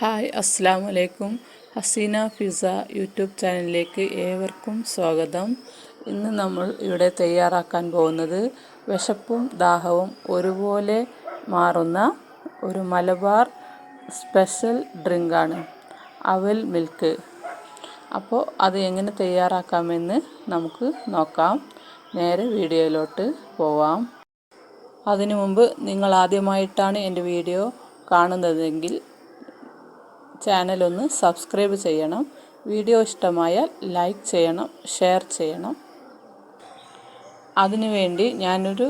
Hi അസ്സാം വലൈക്കും Hasina Fiza YouTube ചാനലിലേക്ക് ഏവർക്കും സ്വാഗതം. ഇന്ന് നമ്മൾ ഇവിടെ തയ്യാറാക്കാൻ പോകുന്നത് വിശപ്പും ദാഹവും ഒരുപോലെ മാറുന്ന ഒരു മലബാർ സ്പെഷ്യൽ ഡ്രിങ്കാണ്. അവൽ മിൽക്ക് അപ്പോൾ അത് എങ്ങനെ തയ്യാറാക്കാമെന്ന് നമുക്ക് നോക്കാം. നേരെ വീഡിയോയിലോട്ട് പോവാം. അതിനു മുമ്പ് നിങ്ങൾ ആദ്യമായിട്ടാണ് എന്റെ വീഡിയോ കാണുന്നതെങ്കിൽ ചാനലൊന്ന് സബ്സ്ക്രൈബ് ചെയ്യണം. വീഡിയോ ഇഷ്ടമായാൽ ലൈക്ക് ചെയ്യണം ഷെയർ ചെയ്യണം. അതിനുവേണ്ടി ഞാനൊരു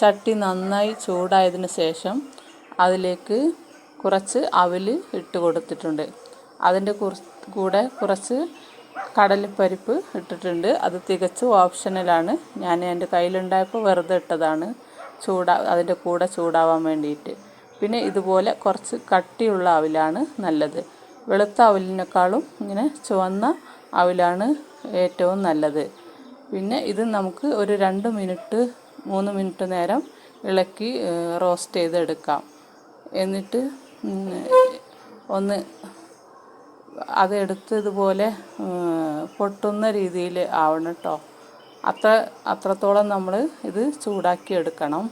ചട്ടി നന്നായി ചൂടായതിന് ശേഷം അതിലേക്ക് കുറച്ച് അവൽ ഇട്ട് കൊടുത്തിട്ടുണ്ട്. അതിന്റെ കൂടെ കുറച്ച് കടലപ്പരിപ്പ് ഇട്ടിട്ടുണ്ട്. അത് തികച്ചും ഓപ്ഷനലാണ്. ഞാൻ എന്റെ കയ്യിലുണ്ടായപ്പോൾ വെറുതെ ഇട്ടതാണ്. ചൂടാ അതിന്റെ കൂടെ ചൂടാവാൻ വേണ്ടിയിട്ട്. പിന്നെ ഇതുപോലെ കുറച്ച് കട്ടിയുള്ള അവിലാണ് നല്ലത്. വെളുത്ത അവിലിനേക്കാളും ഇങ്ങനെ ചുവന്ന അവിലാണ് ഏറ്റവും നല്ലത്. പിന്നെ ഇത് നമുക്ക് ഒരു രണ്ട് മിനിറ്റ് മൂന്ന് മിനിറ്റ് നേരം ഇളക്കി റോസ്റ്റ് ചെയ്തെടുക്കാം. എന്നിട്ട് ഒന്ന് അതെടുത്ത് ഇതുപോലെ പൊട്ടുന്ന രീതിയിൽ ആവണം കേട്ടോ അത്ര അത്രത്തോളം നമ്മൾ ഇത് ചൂടാക്കി എടുക്കണം.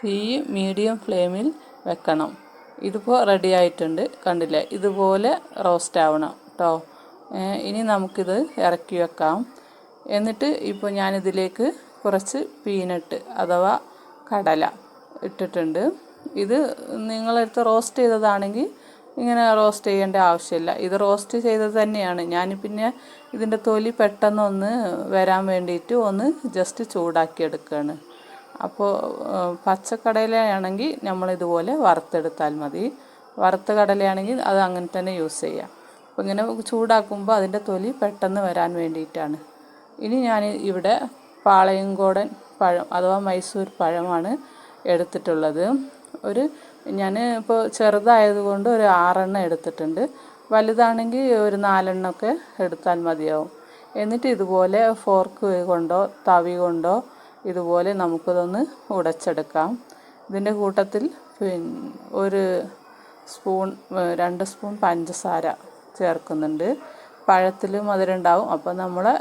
തീ മീഡിയം ഫ്ലെയിമിൽ വെക്കണം. ഇതിപ്പോൾ റെഡി ആയിട്ടുണ്ട് കണ്ടില്ലേ? ഇതുപോലെ റോസ്റ്റ് ആവണം കേട്ടോ ഇനി നമുക്കിത് ഇറക്കി വെക്കാം. എന്നിട്ട് ഇപ്പോൾ ഞാനിതിലേക്ക് കുറച്ച് പീനട്ട് അഥവാ കടല ഇട്ടിട്ടുണ്ട്. ഇത് നിങ്ങളെടുത്ത് റോസ്റ്റ് ചെയ്തതാണെങ്കിൽ ഇങ്ങനെ റോസ്റ്റ് ചെയ്യേണ്ട ആവശ്യമില്ല. ഇത് റോസ്റ്റ് ചെയ്തത് തന്നെയാണ്. ഞാൻ പിന്നെ ഇതിന്റെ തൊലി പെട്ടെന്നൊന്ന് വരാൻ വേണ്ടിയിട്ട് ഒന്ന് ജസ്റ്റ് ചൂടാക്കി എടുക്കുകയാണ് അപ്പോൾ പച്ചക്കടലയാണെങ്കിൽ നമ്മൾ ഇതുപോലെ വറുത്തെടുത്താൽ മതി. വറുത്ത കടലയാണെങ്കിൽ അത് അങ്ങനെ തന്നെ യൂസ് ചെയ്യാം. അപ്പോൾ ഇങ്ങനെ ചൂടാക്കുമ്പോൾ അതിന്റെ തൊലി പെട്ടെന്ന് വരാൻ വേണ്ടിയിട്ടാണ്. ഇനി ഞാൻ ഇവിടെ പാളയംകോടൻ പഴം അഥവാ മൈസൂർ പഴമാണ് എടുത്തിട്ടുള്ളത്. ഒരു ഞാൻ ഇപ്പോൾ ചെറുതായതുകൊണ്ട് ഒരു ആറെണ്ണം എടുത്തിട്ടുണ്ട്. വലുതാണെങ്കിൽ ഒരു നാലെണ്ണമൊക്കെ എടുത്താൽ മതിയാവും. എന്നിട്ട് ഇതുപോലെ ഫോർക്ക് കൊണ്ടോ തവി കൊണ്ടോ ഇതുപോലെ നമുക്കിതൊന്ന് ഉടച്ചെടുക്കാം. ഇതിന്റെ കൂട്ടത്തിൽ പിന്നെ ഒരു സ്പൂൺ രണ്ട് സ്പൂൺ പഞ്ചസാര ചേർക്കുന്നുണ്ട്. പഴത്തിൽ മധുരം ഉണ്ടാവും അപ്പോൾ നമ്മളെ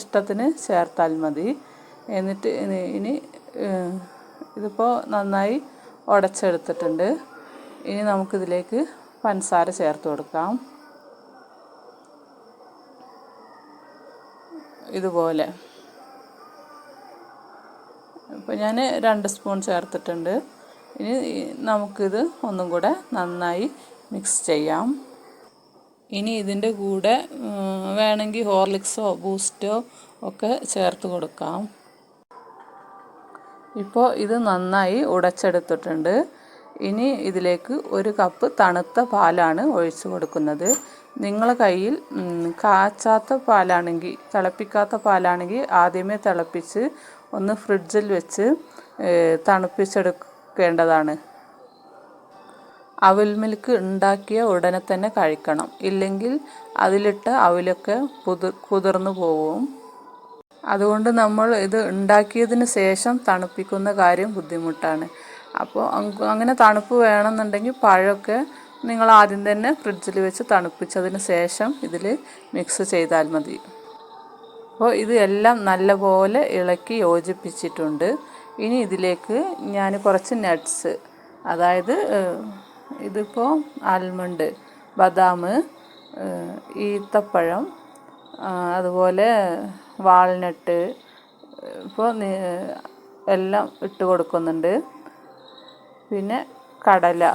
ഇഷ്ടത്തിന് ചേർത്താൽ മതി. എന്നിട്ട് ഇനി ഇതിപ്പോൾ നന്നായി ഉടച്ചെടുത്തിട്ടുണ്ട്. ഇനി നമുക്കിതിലേക്ക് പഞ്ചസാര ചേർത്ത് കൊടുക്കാം. ഇതുപോലെ. ഇപ്പോൾ ഞാൻ രണ്ട് സ്പൂൺ ചേർത്തിട്ടുണ്ട്. ഇനി നമുക്കിത് ഒന്നും കൂടെ നന്നായി മിക്സ് ചെയ്യാം. ഇനി ഇതിന്റെ കൂടെ വേണമെങ്കിൽ ഹോർലിക്സോ ബൂസ്റ്റോ ഒക്കെ ചേർത്ത് കൊടുക്കാം. ഇപ്പോൾ ഇത് നന്നായി ഉടച്ചെടുത്തിട്ടുണ്ട്. ഇനി ഇതിലേക്ക് ഒരു കപ്പ് തണുത്ത പാലാണ് ഒഴിച്ചു കൊടുക്കുന്നത്. നിങ്ങളെ കയ്യിൽ കാച്ചാത്ത പാലാണെങ്കിൽ തിളപ്പിക്കാത്ത പാലാണെങ്കിൽ ആദ്യമേ തിളപ്പിച്ച് ഒന്ന് ഫ്രിഡ്ജിൽ വെച്ച് തണുപ്പിച്ചെടുക്കേണ്ടതാണ്. അവിൽ മിൽക്ക് ഉണ്ടാക്കിയ ഉടനെ തന്നെ കഴിക്കണം. ഇല്ലെങ്കിൽ അതിലിട്ട അവിലൊക്കെ പുതിർ കുതിർന്നു പോവും. അതുകൊണ്ട് നമ്മൾ ഇത് ഉണ്ടാക്കിയതിന് ശേഷം തണുപ്പിക്കുന്ന കാര്യം ബുദ്ധിമുട്ടാണ്. അപ്പോൾ അങ്ങനെ തണുപ്പ് വേണമെന്നുണ്ടെങ്കിൽ പഴമൊക്കെ നിങ്ങൾ ആദ്യം തന്നെ ഫ്രിഡ്ജിൽ വെച്ച് തണുപ്പിച്ചതിന് ശേഷം ഇതിൽ മിക്സ് ചെയ്താൽ മതി. അപ്പോൾ ഇത് എല്ലാം നല്ലപോലെ ഇളക്കി യോജിപ്പിച്ചിട്ടുണ്ട്. ഇനി ഇതിലേക്ക് ഞാൻ കുറച്ച് നട്ട്സ് അതായത് ഇതിപ്പോൾ ആൽമണ്ട് ബദാം ഈത്തപ്പഴം അതുപോലെ വാൾനട്ട് ഇപ്പോൾ എല്ലാം ഇട്ട് കൊടുക്കുന്നുണ്ട്. പിന്നെ കടല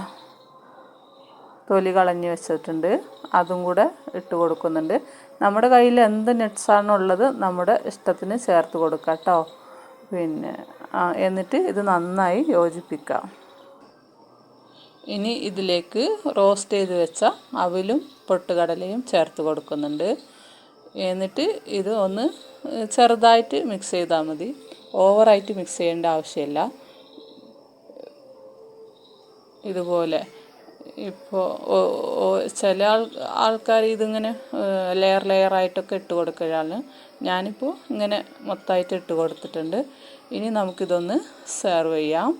തൊലി കളഞ്ഞ് വെച്ചിട്ടുണ്ട്. അതും കൂടെ ഇട്ട് കൊടുക്കുന്നുണ്ട്. നമ്മുടെ കയ്യിൽ എന്ത് നട്ട്സാണോ ഉള്ളത് നമ്മുടെ ഇഷ്ടത്തിന് ചേർത്ത് കൊടുക്കാം കേട്ടോ പിന്നെ എന്നിട്ട് ഇത് നന്നായി യോജിപ്പിക്കാം. ഇനി ഇതിലേക്ക് റോസ്റ്റ് ചെയ്ത് വെച്ച അവിലും പൊട്ടുകടലയും ചേർത്ത് കൊടുക്കുന്നുണ്ട്. എന്നിട്ട് ഇത് ഒന്ന് ചെറുതായിട്ട് മിക്സ് ചെയ്താൽ മതി. ഓവറായിട്ട് മിക്സ് ചെയ്യേണ്ട ആവശ്യമില്ല. ഇതുപോലെ. ഇപ്പോൾ ചില ആൾ ആൾക്കാർ ഇതിങ്ങനെ ലെയർ ആയിട്ടൊക്കെ ഇട്ട് കൊടുക്കുകയാണ് ഞാനിപ്പോൾ ഇങ്ങനെ മൊത്തമായിട്ട് ഇട്ട് കൊടുത്തിട്ടുണ്ട്. ഇനി നമുക്കിതൊന്ന് സെർവ് ചെയ്യാം.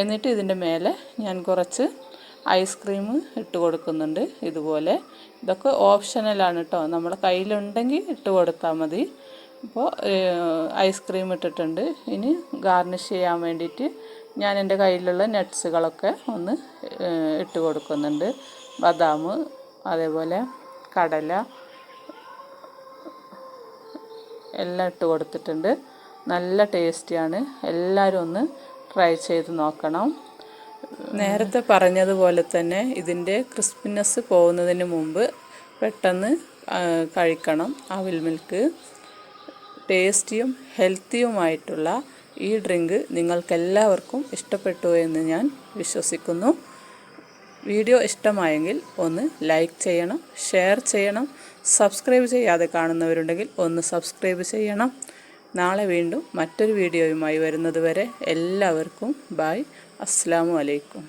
എന്നിട്ട് ഇതിന്റെ മേലെ ഞാൻ കുറച്ച് ഐസ്ക്രീം ഇട്ട് കൊടുക്കുന്നുണ്ട് ഇതുപോലെ. ഇതൊക്കെ ഓപ്ഷനലാണ് കേട്ടോ നമ്മുടെ കയ്യിലുണ്ടെങ്കിൽ ഇട്ട് കൊടുത്താൽ മതി. ഇപ്പോൾ ഐസ്ക്രീം ഇട്ടിട്ടുണ്ട്. ഇനി ഗാർണിഷ് ചെയ്യാൻ വേണ്ടിയിട്ട് ഞാൻ എന്റെ കയ്യിലുള്ള നട്ട്സുകളൊക്കെ ഒന്ന് ഇട്ട് കൊടുക്കുന്നുണ്ട്. ബദാം അതേപോലെ കടല എല്ലാം ഇട്ട് കൊടുത്തിട്ടുണ്ട്. നല്ല ടേസ്റ്റിയാണ്. എല്ലാവരും ഒന്ന് ട്രൈ ചെയ്ത് നോക്കണം. നേരത്തെ പറഞ്ഞതുപോലെ തന്നെ ഇതിന്റെ ക്രിസ്പിനെസ് പോകുന്നതിന് മുമ്പ് പെട്ടെന്ന് കഴിക്കണം. അവിൽ മിൽക്ക് ടേസ്റ്റിയും ഹെൽത്തിയുമായിട്ടുള്ള ഈ ഡ്രിങ്ക് നിങ്ങൾക്കെല്ലാവർക്കും ഇഷ്ടപ്പെട്ടു എന്ന് ഞാൻ വിശ്വസിക്കുന്നു. വീഡിയോ ഇഷ്ടമായെങ്കിൽ ഒന്ന് ലൈക്ക് ചെയ്യണം ഷെയർ ചെയ്യണം സബ്സ്ക്രൈബ് ചെയ്യാതെ കാണുന്നവരുണ്ടെങ്കിൽ ഒന്ന് സബ്സ്ക്രൈബ് ചെയ്യണം. നാളെ വീണ്ടും മറ്റൊരു വീഡിയോയുമായി വരുന്നതുവരെ എല്ലാവർക്കും ബായ് അസ്സാം വലൈക്കും